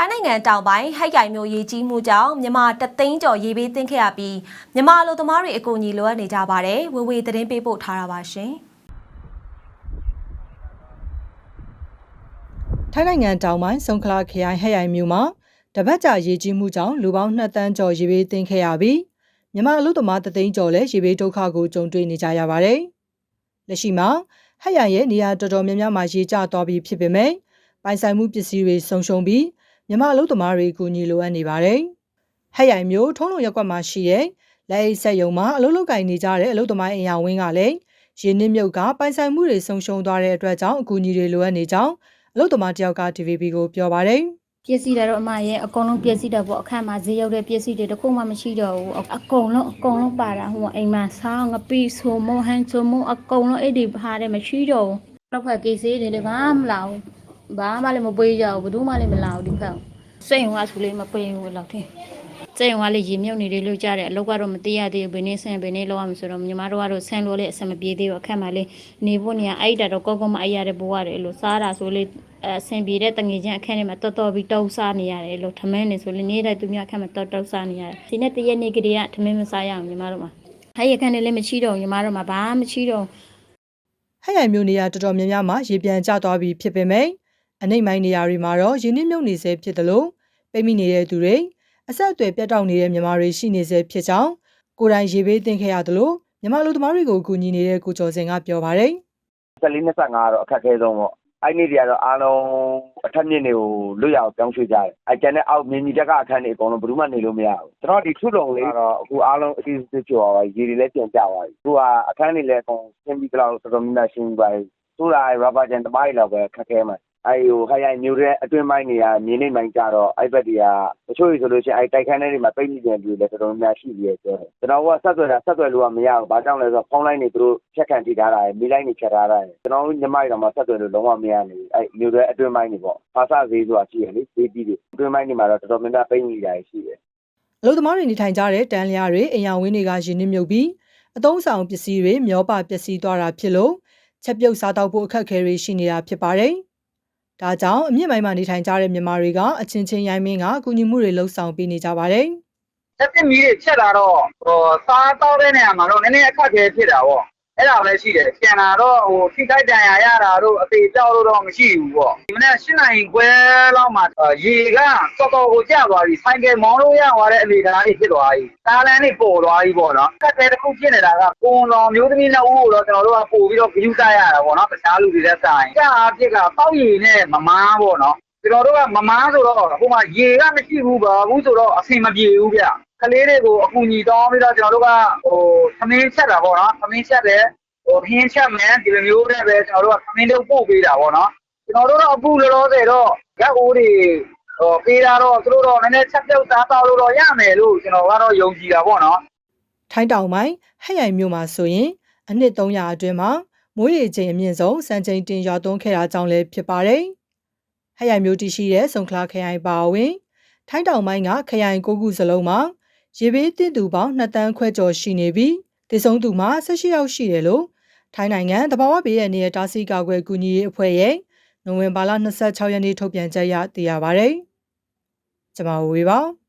ထိုင်းနိုင်ငံတောင်ပိုင်းဟိုက်ကိုင်မြို့ရေကြီးမှုကြောင့်မြန်မာတသိန်းကျော်ရေဘေးသင့်ခဲ့ရပြီးမြန်မာအလုပ်သမားတွေအကူအညီလိုအပ်နေကြပါတယ်။ဝေဝေသတင်းပေးပို့ထားတာပါရှင်။ထိုင်းနိုင်ငံတောင်ပိုင်းဆုံခလာခရိုင်ဟဲ့ရိုင်မြို့မှာတပတ်ကြာရေကြီးမှုကြောင့်လူပေါင်း2တန်းကျော်ရေဘေးသင့်ခဲ့ရပြီးမြန်မာအလုပ်သမားတသိန်းကျော်လည်းရေဘေးဒုက္ခကိုကြုံတွေ့နေကြရပါတယ်။လက်ရှိမှာဟဲ့ရိုင်ရဲ့နေရာတော်တော်များများမှာရေကျသွားပြီးဖြစ်ပေမဲ့ပိုင်ဆိုင်မှုပစ္စည်းတွေဆုံးရှုံးပြီး မြန်မာအလုပ်သမားတွေအကူအညီလိုအပ်နေပါတယ်။ဟဲ့ရိုင်မြို့ထုံးလုံရက်ကွက်မှာရှိတဲ့လက်အိတ်ဆက်ယုံမှာအလုပ်လုပ်ကိုင်နေကြတဲ့အလုပ်သမားအင်အားဝင်းကလည်းရေနစ်မြုပ်ကပိုင်ဆိုင်မှုတွေဆုံးရှုံးသွားတဲ့အတွက်ကြောင့်အကူအညီတွေလိုအပ်နေကြောင်းအလုပ်သမားတယောက်က TVB ကိုပြောပါတယ်။ပစ္စည်းတွေတော့အမရဲ့အကုန်လုံးပစ္စည်းတွေပေါ့အခန်းမှာဈေးရောက်တဲ့ပစ္စည်းတွေတခုမှမရှိတော့ဘူးအအကုန်လုံးအကုန်လုံးပါတာဟိုအိမ်မှာဆောင်းငပိဆိုမဟန်ဆိုမအကုန်လုံးအဲ့ဒီဘာတွေမရှိတော့ဘူးတော့ဖက်ကိစ္စတွေလည်းဘာမှမလာဘူး ဘာမှလည်းမပေးကြဘူးဘယ်သူမှလည်းမလာဘူးဒီဖက်စိတ်ဝင်ကဆိုလည်းမပေးဘူးလောက်တယ်စိတ်ဝင်ကလည်းရေမြုပ်နေတယ်လို့ကြားတယ်အလုပ်ကတော့မသိရသေးဘူးဘယ်နည်းဆင်းဘယ်နည်းလောက်ရမဆိုတော့ညီမတို့ကတော့ဆင်းလို့လည်းအဆင်မပြေသေးဘူးအခက်မှလည်းနေဖို့နေရအဲ့ဒါတော့ကောကောမအဲ့ရတဲ့ဘဝတွေအဲ့လိုစားတာဆိုလေအဆင်ပြေတဲ့တငယ်ချင်းအခက်ထဲမှာတော်တော်ပြီးတောက်စားနေရတယ်အဲ့လိုထမင်းနေဆိုလေနေတဲ့သူများအခက်မှာတော်တောက်စားနေရတယ်ဒီနေ့တရက်နေ့ကလေးကထမင်းမစားရအောင်ညီမတို့မှာအဲ့ရခန့်နေလည်းမရှိတော့ညီမတို့မှာဘာမှမရှိတော့ဟဲ့ရိုင်မျိုးနေရာတော်တော်များများမှာရေပြန်ကျသွားပြီဖြစ်ပေမဲ့ အနိမ့်မိုင်းနေရာတွေမှာတော့ရေနစ်မြုပ်နေဆဲဖြစ်တယ်လို့ပိတ်မိနေတဲ့သူတွေအဆက်အသွယ်ပြတ်တောက်နေတဲ့မြန်မာတွေရှိနေဆဲဖြစ်ကြောင်းကိုယ်တိုင်ရေဘေးသင့်ခဲ့ရတယ်လို့မြန်မာလူသမားတွေကိုအကူအညီနေတဲ့ကိုကျော်စင်ကပြောပါတယ်14 25ကတော့အခက်အခဲဆုံးပေါ့အဲ့နေ့တွေကတော့အားလုံးအထက်မြင့်တွေကိုလွတ်ရအောင်ပြောင်းရွှေ့ကြတယ်အဲ့ကျန်တဲ့အောက်မြင်းကြီးတက်ကအခန်းတွေအကုန်လုံးဘယ်သူမှနေလို့မရဘူးကျွန်တော်ဒီထုလုံလေးကတော့အခုအားလုံးအစီအစဉ်ကျော်ပါရေတွေလည်းပြန်ကျသွားပြီအခုကအခန်းတွေလည်းအကုန်ရှင်းပြီးတော့တော်တော်များများရှင်းပြီးပါပြီသူ့လာ rubber ကြံတပိုင်းလောက်ပဲခက်ခဲမှာ အဲ့ဟိုဟိုင်မျိုးတဲ့အတွင်းပိုင်းတွေက မြင်းနေပိုင်းကြတော့ အဲ့ဘက်တွေက တချို့ဆိုလို့ရှိရင် အဲ့တိုက်ခန်းထဲတွေမှာ ပိတ်မိတယ်ပြီးလည်း တော်တော်များများရှိပြီးပြောတယ် ကျွန်တော်ကဆက်သွယ်တာ ဆက်သွယ်လို့ကမရဘူး ဘာကြောင့်လဲဆိုတော့ ဖုန်းလိုင်းတွေ သူတို့ဖြတ်ခံထိထားတာရယ် မီလိုင်းတွေ ဖြတ်ထားတာရယ် ကျွန်တော်ညီမတွေတော့မှ ဆက်သွယ်လို့ လုံးဝမရနေဘူး အဲ့မျိုးတဲ့အတွင်းပိုင်းတွေပေါ့ ဖာစဈေးဆိုတာရှိရလေ ဈေးကြီးတွေ အတွင်းပိုင်းတွေမှာတော့ တော်တော်များများ ပိတ်မိတာရှိတယ် အလုပ်သမားတွေနေထိုင်ကြတဲ့ တန်းလျားတွေအရာဝင်းတွေက ရေနစ်မြုပ်ပြီး အသုံးဆောင်ပစ္စည်းတွေ မျောပါပျက်စီးသွားတာဖြစ်လို့ ချက်ပြုတ်စားတောက်ဖို့ အခက်အခဲတွေ ရှိနေတာဖြစ်ပါတယ်။ ဒါကြောင့်အမြင့်မိုင်းမှာနေထိုင်ကြတဲ့မြန်မာတွေကအချင်းချင်းရိုင်းမင်းကအကူအညီမှုတွေလှုပ်ဆောင်ပေးနေကြပါတယ်။တက်ပမီတွေချက်လာတော့ဟိုစားတောက်တဲ့နေရာမှာတော့နည်းနည်းအခက်အခဲဖြစ်တာပေါ့ အဲ့ဒါလည်းရှိတယ်ပြန်လာတော့ဟိုထိခိုက်ဒဏ်ရာရတာတို့အသေးကြောက်လို့တော့မရှိဘူးပေါ့ဒီမနေ့၈နိုင်ခွဲလောက်မှာရေကတော်တော်ကိုကျသွားပြီဆိုင်ကယ်မောင်းလို့ရသွားတဲ့အနေအထားကြီးဖြစ်သွားပြီကားလမ်းတွေပေါ်သွားပြီပေါ့နော်အခက်အခဲတစ်ခုဖြစ်နေတာကကိုယ်တော်မျိုးသမီးနှစ်ဦးကိုတော့ကျွန်တော်တို့ကပို့ပြီးတော့ဂရုစိုက်ရတာပေါ့နော်တခြားလူတွေတက်ဆိုင်ကြာအဖြစ်ကတောက်ရည်နဲ့မမားပေါ့နော်ကျွန်တော်တို့ကမမားဆိုတော့ဟိုမှာရေကမရှိဘူးပါဘူးဆိုတော့အဆင်မပြေဘူးဗျ ကလေးတွေကိုအကူအညီတောင်းပြီးတော့ကျွန်တော်တို့ကဟိုသမင်းချက်တာပေါ့နော်သမင်းချက်တယ်ဟိုခင်းချက်မယ်ဒီလိုမျိုးနဲ့ပဲကျွန်တော်တို့ကသမင်းတို့ပို့ပေးတာပေါ့နော်ကျွန်တော်တို့တော့အခုလောလောဆယ်တော့ရက်အိုးတွေဟိုပေးတာတော့သူတို့တော့နည်းနည်းချက်ပြုတ်စားတော့လို့တော့ရမယ်လို့ကျွန်တော်ကတော့ယုံကြည်တာပေါ့နော်ထိုင်းတောင်ပိုင်းဟဲ့ရိုင်မြို့မှာဆိုရင်အနှစ်300အတွင်းမှာမိုးရေချိန်အမြင့်ဆုံးစံချိန်တင်ရွာသွန်းခဲ့တာကြောင့်လည်းဖြစ်ပါတယ်။ဟဲ့ရိုင်မြို့တည်ရှိတဲ့ဆုံခလာခရိုင်ပါဝင် ထိုင်းတောင်ပိုင်းကခရိုင်၉ခုစလုံးမှာ ရေဘေးတည်သူပေါင်း2တန်းခွဲကျော်ရှိနေပြီးတည်ဆုံးသူမှာ18ယောက်ရှိတယ်လို့ထိုင်းနိုင်ငံတဘာဝဘေးရဲ့နေရာတားဆီးကာကွယ်ကူညီရေးအဖွဲ့ရဲ့နိုဝင်ဘာလ26ရက်နေ့ထုတ်ပြန်ချက်အရသိရပါဗျ။ကျွန်မဝေပါ